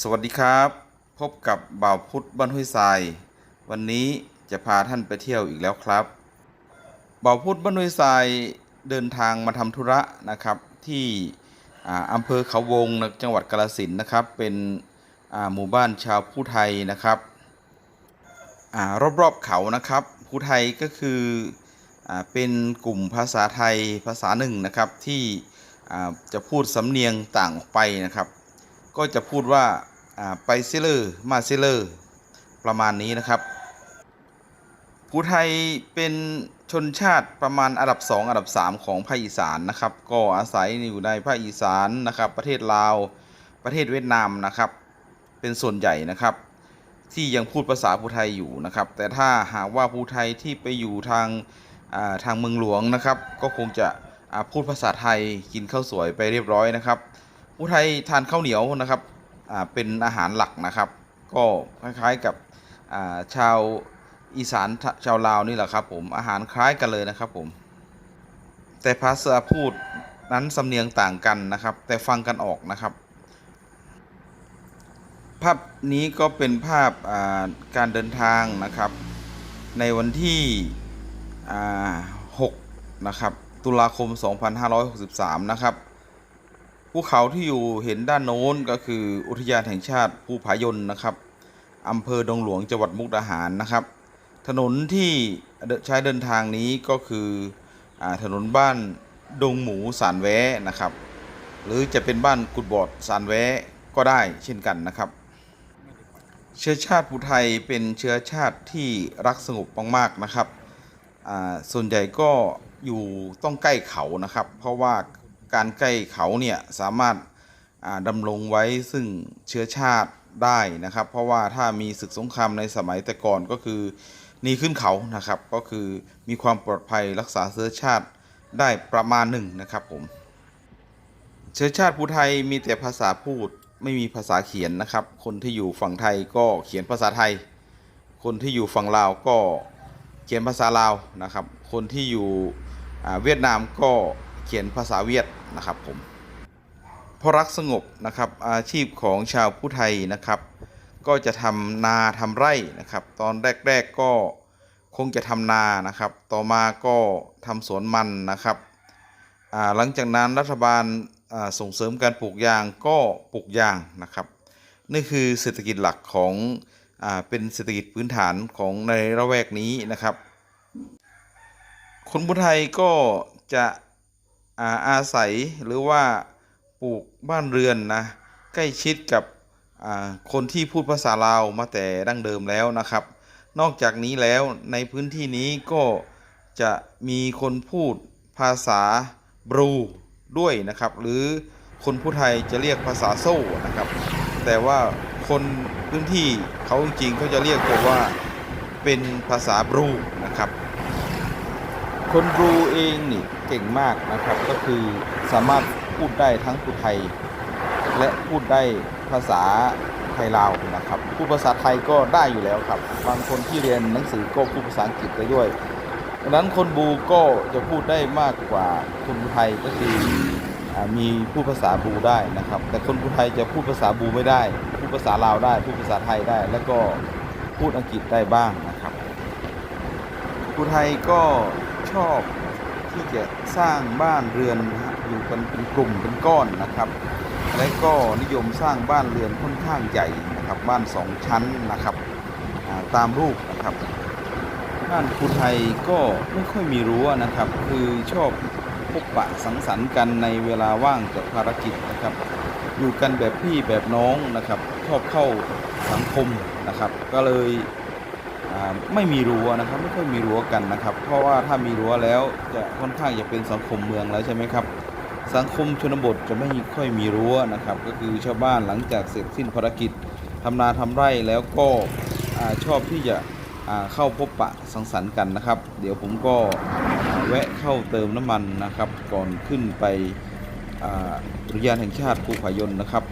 สวัสดีครับ พบกับบ่าวพุทธบ้านห้วยทราย วันนี้จะพาท่านไปเที่ยวอีกแล้วครับบ่าวพุทธบ้านห้วยทรายเดินทางมาทำธุระนะครับ ที่อ่าอำเภอเขาวงนะจังหวัดกาฬสินนะครับ เป็นหมู่บ้านชาวผู้ไทยนะครับอรอบๆเขานะครับ ผู้ไทยก็คืออเป็นกลุ่มภาษาไทยภาษาหนึ่งนะครับที่จะพูดสำเนียงต่างออกไปนะครับ ก็จะพูดว่าไปเซเลอร์มาเซเลอร์ประมาณนี้นะครับผู้ไทยเป็นชนชาติประมาณอันดับ 2 อันดับ 3 ของภาคอีสานนะครับ ก็อาศัยอยู่ในภาคอีสานนะครับ ประเทศลาว ประเทศเวียดนามนะครับ เป็นส่วนใหญ่นะครับ ที่ยังพูดภาษาภูไทยอยู่นะครับ แต่ถ้าหากว่าภูไทยที่ไปอยู่ทางาทางเมืองหลวงนะครับ ก็คงจะพูดภาษาไทยกินข้าวสวยไปเรียบร้อยนะครับ ผู้ไทยทานข้าวเหนียวนะครับเป็นอาหารหลักนะครับ ก็คล้ายๆกับาชาวอีสานชาวลาวนี่แหละครับ ผมอาหารคล้ายกันเลยนะครับผม แต่ภาษาพูดนั้นสำเนียงต่างกันนะครับ แต่ฟังกันออกนะครับ ภาพนี้ก็เป็นภาพาการเดินทางนะครับ ในวันที่6นะครับ ตุลาคม 2563 นะครับ ภูเขาที่อยู่เห็นด้านโน้นก็คืออุทยานแห่งชาติภูผายนนะครับอำเภอดงหลวงจังหวัดมุกดาหารนะครับ ถนนที่ใช้เดินทางนี้ก็คืออถนนบ้านดงหมูสานแวนะครับ หรือจะเป็นบ้านกุดบอดสานแวก็ได้เช่นกันนะครับ เชื้อชาติภูไทยเป็นเชื้อชาติที่รักสงบมากๆนะครับ ส่วนใหญ่ก็อยู่ต้องใกล้เขานะครับ เพราะว่า การใกล้เขาเนี่ยสามารถดำรงไว้ซึ่งเชื้อชาติได้นะครับ เพราะว่าถ้ามีศึกสงครามในสมัยแต่ก่อนก็คือนีขึ้นเขานะครับ ก็คือมีความปลอดภัยรักษาเชื้อชาติได้ประมาณหนึ่งนะครับผมเชื้อชาติภูไทยมีแต่ภาษาพูดไม่มีภาษาเขียนนะครับ คนที่อยู่ฝั่งไทยก็เขียนภาษาไทย คนที่อยู่ฝั่งลาวก็เขียนภาษาลาวนะครับ คนที่อยู่เวียดนามก็ เขียนภาษาเวียดนะครับผมเพราะรักสงบนะครับอาชีพของชาวผู้ไทยนะครับ ก็จะทำนาทำไร่นะครับ ตอนแรก ๆก็คงจะทำนานะครับ ต่อมาก็ทำสวนมันนะครับหลังจากนั้นรัฐบาลส่งเสริมการปลูกยางก็ปลูกยางนะครับ นี่คือเศรษฐกิจหลักของอเป็นเศรษฐกิจพื้นฐานของในระแวกนี้นะครับ คนพุไทยก็จะ อาอาศัยหรือว่าปลูกบ้านเรือนนะใกล้ชิดกับคนที่พูดภาษาลาวมาแต่ดั้งเดิมแล้วนะครับ นอกจากนี้แล้วในพื้นที่นี้ก็จะมีคนพูดภาษาบรูด้วยนะครับ หรือคนผู้ไทยจะเรียกภาษาโซ่นะครับ แต่ว่าคนพื้นที่เขาจริงๆเขาจะเรียกตัวว่าเป็นภาษาบรูนะครับ คนบรูเองนี่เก่งมากนะครับ ก็คือสามารถพูดได้ทั้งผู้ไทย และพูดได้ภาษาไทยลาวนะครับ พูดภาษาไทยก็ได้อยู่แล้วครับ บางคนที่เรียนหนังสือก็พูดภาษาอังกฤษได้ด้วยดังนั้นคนบูก็จะพูดได้มากกว่าคนไทยก็คือมีพูดภาษาบูได้นะครับ แต่คนภูไทยจะพูดภาษาบูไม่ได้ พูดภาษาลาวได้ พูดภาษาไทยได้ แล้วก็พูดอังกฤษได้บ้างนะครับภูไทยก็ อบที่จะสร้างบ้านเรือนนะฮะอยู่กันเป็นกลุ่มเป็นก้อนนะครับ และก็นิยมสร้างบ้านเรือนค่อนข้างใหญ่นะครับบ้านสองชั้นนะครับตามรูปนะครับบ้านคุไทยก็ไม่ค่อยมีรั้วนะครับ คือชอบพบปะสังสรรค์กันในเวลาว่างจากภารกิจนะครับ อยู่กันแบบพี่แบบน้องนะครับชอบเข้าสังคมนะครับ ก็เลย ไม่มีรั้วนะครับไม่ค่อยมีรั้วกันนะครับ เพราะว่าถ้ามีรั้วแล้วจะค่อนข้างจะเป็นสังคมเมืองแล้วใช่ไหมครับ สังคมชนบทจะไม่ค่อยมีรั้วนะครับ ก็คือชาวบ้านหลังจากเสร็จสิ้นภารกิจทำนาทำไร่แล้วก็ชอบที่จะเข้าพบปะสังสรรค์กันนะครับ เดี๋ยวผมก็แวะเข้าเติมน้ำมันนะครับ ก่อนขึ้นไปอุทยานแห่งชาติภูผายนนะครับ